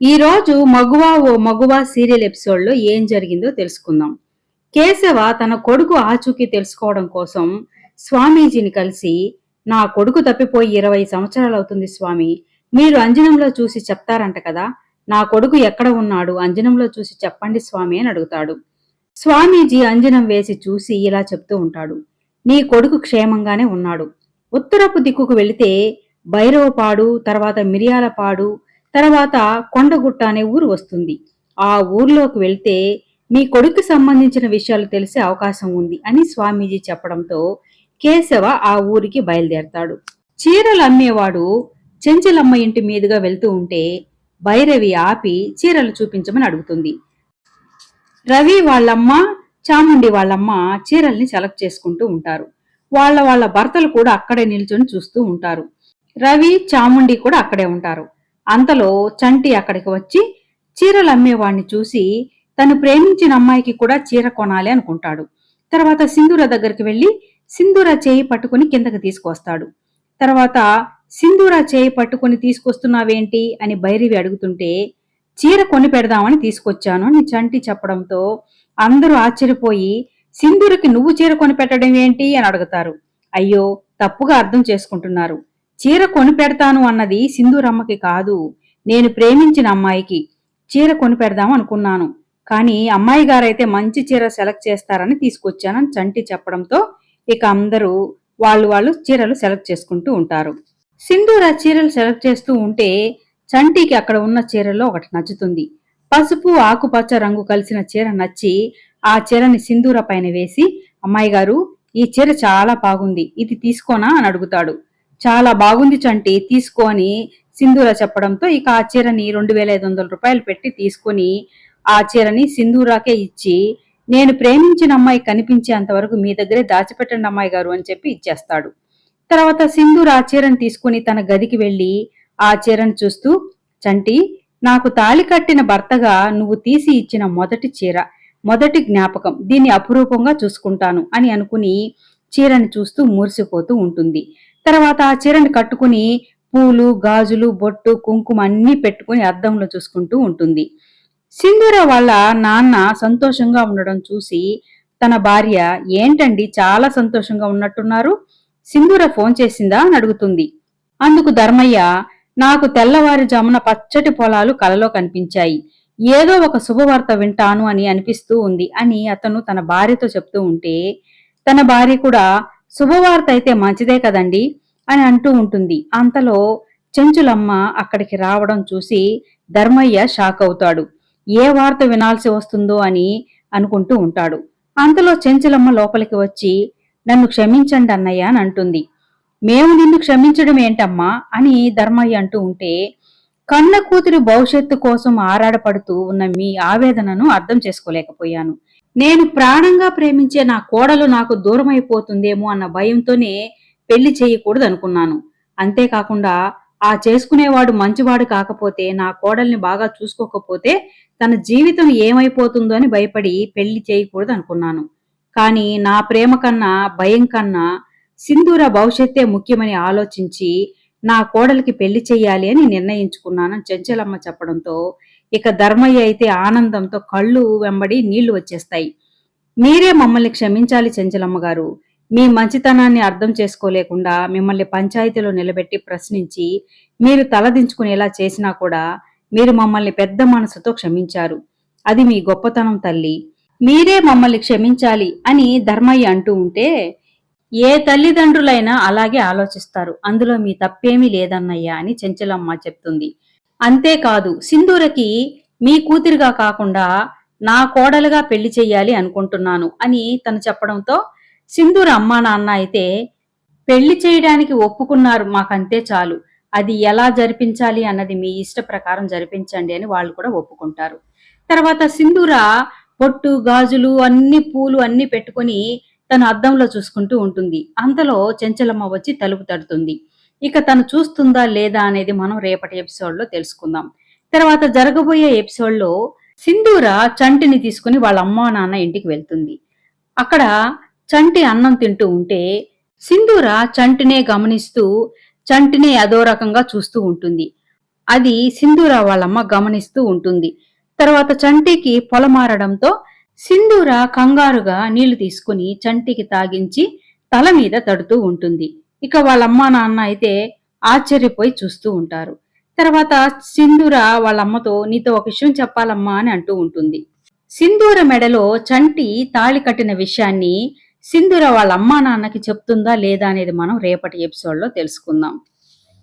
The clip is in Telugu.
ఈరోజు మగువ మగువా ఓ మగువా సీరియల్ ఎపిసోడ్లో ఏం జరిగిందో తెలుసుకుందాం. కేశవ తన కొడుకు ఆచూకీ తెలుసుకోవడం కోసం స్వామీజీని కలిసి నా కొడుకు తప్పిపోయి ఇరవై సంవత్సరాలు అవుతుంది స్వామి. మీరు అంజనంలో చూసి చెప్తారంట కదా. నా కొడుకు ఎక్కడ ఉన్నాడు? అంజనంలో చూసి చెప్పండి స్వామి అని అడుగుతాడు. స్వామీజీ అంజనం వేసి చూసి ఇలా చెప్తూ ఉంటాడు. నీ కొడుకు క్షేమంగానే ఉన్నాడు. ఉత్తరపు దిక్కుకు వెళితే భైరవపాడు తర్వాత మిరియాలపాడు తర్వాత కొండగుట్ట అనే ఊరు వస్తుంది. ఆ ఊర్లోకి వెళ్తే మీ కొడుకు సంబంధించిన విషయాలు తెలిసే అవకాశం ఉంది అని స్వామీజీ చెప్పడంతో కేశవ ఆ ఊరికి బయలుదేరతాడు. చీరలు అమ్మేవాడు చెంచలమ్మ ఇంటి మీదుగా వెళ్తూ ఉంటే భైరవి ఆపి చీరలు చూపించమని అడుగుతుంది. రవి వాళ్ళమ్మ చాముండి వాళ్ళమ్మ చీరల్ని సెలెక్ట్ చేసుకుంటూ ఉంటారు. వాళ్ళ వాళ్ళ భర్తలు కూడా అక్కడే నిల్చొని చూస్తూ ఉంటారు. రవి చాముండి కూడా అక్కడే ఉంటారు. అంతలో చంటి అక్కడికి వచ్చి చీరలు అమ్మేవాణ్ణి చూసి తను ప్రేమించిన అమ్మాయికి కూడా చీర కొనాలి అనుకుంటాడు. తర్వాత సింధూర దగ్గరికి వెళ్ళి సింధూర చేయి పట్టుకుని కిందకి తీసుకొస్తాడు. తర్వాత సింధూర చేయి పట్టుకుని తీసుకొస్తున్నావేంటి అని భైరవి అడుగుతుంటే చీర కొని పెడదామని తీసుకొచ్చాను అని చంటి చెప్పడంతో అందరూ ఆశ్చర్యపోయి సింధూరకి నువ్వు చీర కొని పెట్టడం ఏంటి అని అడుగుతారు. అయ్యో తప్పుగా అర్థం చేసుకుంటున్నారు. చీర కొని పెడతాను అన్నది సింధూరమ్మకి కాదు. నేను ప్రేమించిన అమ్మాయికి చీర కొని పెడదాం అనుకున్నాను. కానీ అమ్మాయి గారైతే మంచి చీర సెలెక్ట్ చేస్తారని తీసుకొచ్చానని చంటి చెప్పడంతో ఇక అందరూ వాళ్ళు వాళ్ళు చీరలు సెలెక్ట్ చేసుకుంటూ ఉంటారు. సింధూర చీరలు సెలెక్ట్ చేస్తూ ఉంటే చంటికి అక్కడ ఉన్న చీరలో ఒకటి నచ్చుతుంది. పసుపు ఆకుపచ్చ రంగు కలిసిన చీర నచ్చి ఆ చీరని సింధూర పైన వేసి అమ్మాయి గారు ఈ చీర చాలా బాగుంది ఇది తీసుకోనా? అని అడుగుతాడు. చాలా బాగుంది చంటి తీసుకో అని సింధూర చెప్పడంతో ఇక ఆ చీరని రెండు వేల ఐదు వందల రూపాయలు పెట్టి తీసుకొని ఆ చీరని సింధూరాకే ఇచ్చి నేను ప్రేమించిన అమ్మాయి కనిపించేంత వరకు మీ దగ్గరే దాచిపెట్టండి అమ్మాయి గారు అని చెప్పి ఇచ్చేస్తాడు. తర్వాత సింధూర్ ఆ చీరను తీసుకుని తన గదికి వెళ్ళి ఆ చీరను చూస్తూ చంటి నాకు తాళి కట్టిన భర్తగా నువ్వు తీసి ఇచ్చిన మొదటి చీర మొదటి జ్ఞాపకం దీన్ని అపురూపంగా చూసుకుంటాను అని అనుకుని చీరని చూస్తూ మురిసిపోతూ ఉంటుంది. తర్వాత ఆ చీరని కట్టుకుని పూలు గాజులు బొట్టు కుంకుమ అన్నీ పెట్టుకుని అద్దంలో చూసుకుంటూ ఉంటుంది. సింధూర వాళ్ళ నాన్న సంతోషంగా ఉండడం చూసి తన భార్య ఏంటండి చాలా సంతోషంగా ఉన్నట్టున్నారు? సింధూర ఫోన్ చేసిందా? అని అడుగుతుంది. అందుకు ధర్మయ్య నాకు తెల్లవారుజామున పచ్చటి పొలాలు కలలో కనిపించాయి. ఏదో ఒక శుభవార్త వింటాను అని అనిపిస్తూ ఉంది అని అతను తన భార్యతో చెప్తూ ఉంటే తన భార్య కూడా శుభవార్త అయితే మంచిదే కదండి? అని అంటూ ఉంటుంది. అంతలో చెంచులమ్మ అక్కడికి రావడం చూసి ధర్మయ్య షాక్ అవుతాడు. ఏ వార్త వినాల్సి వస్తుందో అని అనుకుంటూ ఉంటాడు. అంతలో చెంచులమ్మ లోపలికి వచ్చి నన్ను క్షమించండి అన్నయ్య అని అంటుంది. మేము నిన్ను క్షమించడం ఏంటమ్మా? అని ధర్మయ్య అంటూ ఉంటే కన్న కూతురి భవిష్యత్తు కోసం ఆరాడపడుతూ ఉన్న మీ ఆవేదనను అర్థం చేసుకోలేకపోయాను. నేను ప్రాణంగా ప్రేమించే నా కోడలు నాకు దూరమైపోతుందేమో అన్న భయంతోనే పెళ్ళి చేయకూడదు అనుకున్నాను. అంతేకాకుండా ఆ చేసుకునేవాడు మంచివాడు కాకపోతే నా కోడల్ని బాగా చూసుకోకపోతే తన జీవితం ఏమైపోతుందో అని భయపడి పెళ్ళి చేయకూడదు అనుకున్నాను. కానీ నా ప్రేమ కన్నా భయం కన్నా సింధూర భవిష్యత్తే ముఖ్యమని ఆలోచించి నా కోడలికి పెళ్ళి చెయ్యాలి అని నిర్ణయించుకున్నానని చెంచలమ్మ చెప్పడంతో ఇక ధర్మయ్య అయితే ఆనందంతో కళ్ళు వెంబడి నీళ్ళు వచ్చేస్తాయి. మీరే మమ్మల్ని క్షమించాలి చెంచలమ్మ గారు. మీ మంచితనాన్ని అర్థం చేసుకోలేకుండా మిమ్మల్ని పంచాయతీలో నిలబెట్టి ప్రశ్నించి మీరు తలదించుకునేలా చేసినా కూడా మీరు మమ్మల్ని పెద్ద మనసుతో క్షమించారు. అది మీ గొప్పతనం తల్లి. మీరే మమ్మల్ని క్షమించాలి అని ధర్మయ్య అంటూ ఉంటే ఏ తల్లిదండ్రులైనా అలాగే ఆలోచిస్తారు. అందులో మీ తప్పేమీ లేదన్నయ్యా అని చెంచలమ్మ చెప్తుంది. అంతేకాదు సింధూరకి మీ కూతురిగా కాకుండా నా కోడలుగా పెళ్ళి చెయ్యాలి అనుకుంటున్నాను అని తను చెప్పడంతో సింధూర అమ్మా నాన్న అయితే పెళ్ళి చేయడానికి ఒప్పుకున్నారు మాకంతే చాలు. అది ఎలా జరిపించాలి అన్నది మీ ఇష్ట ప్రకారం జరిపించండి అని వాళ్ళు కూడా ఒప్పుకుంటారు. తర్వాత సింధూర పొట్టు గాజులు అన్ని పూలు అన్ని పెట్టుకొని తను అద్దంలో చూసుకుంటూ ఉంటుంది. అంతలో చెంచలమ్మ వచ్చి తలుపు తడుతుంది. ఇక తను చూస్తుందా లేదా అనేది మనం రేపటి ఎపిసోడ్లో తెలుసుకుందాం. తర్వాత జరగబోయే ఎపిసోడ్లో సింధూర చంటిని తీసుకుని వాళ్ళ అమ్మా నాన్న ఇంటికి వెళ్తుంది. అక్కడ చంటి అన్నం తింటూ ఉంటే సింధూర చంటినే గమనిస్తూ చంటినే అదో రకంగా చూస్తూ ఉంటుంది. అది సింధూర వాళ్ళమ్మ గమనిస్తూ ఉంటుంది. తర్వాత చంటికి పొలమారడంతో సింధూర కంగారుగా నీళ్ళు తీసుకుని చంటికి తాగించి తల మీద తడుతూ ఉంటుంది. ఇక వాళ్ళమ్మ నాన్న అయితే ఆశ్చర్యపోయి చూస్తూ ఉంటారు. తర్వాత సింధూర వాళ్ళమ్మతో నీతో ఒక విషయం చెప్పాలమ్మా అని అంటూ ఉంటుంది. సింధూర మెడలో చంటి తాళి కట్టిన విషయాన్ని సింధూర వాళ్ళ అమ్మా నాన్నకి చెప్తుందా లేదా అనేది మనం రేపటి ఎపిసోడ్లో తెలుసుకుందాం.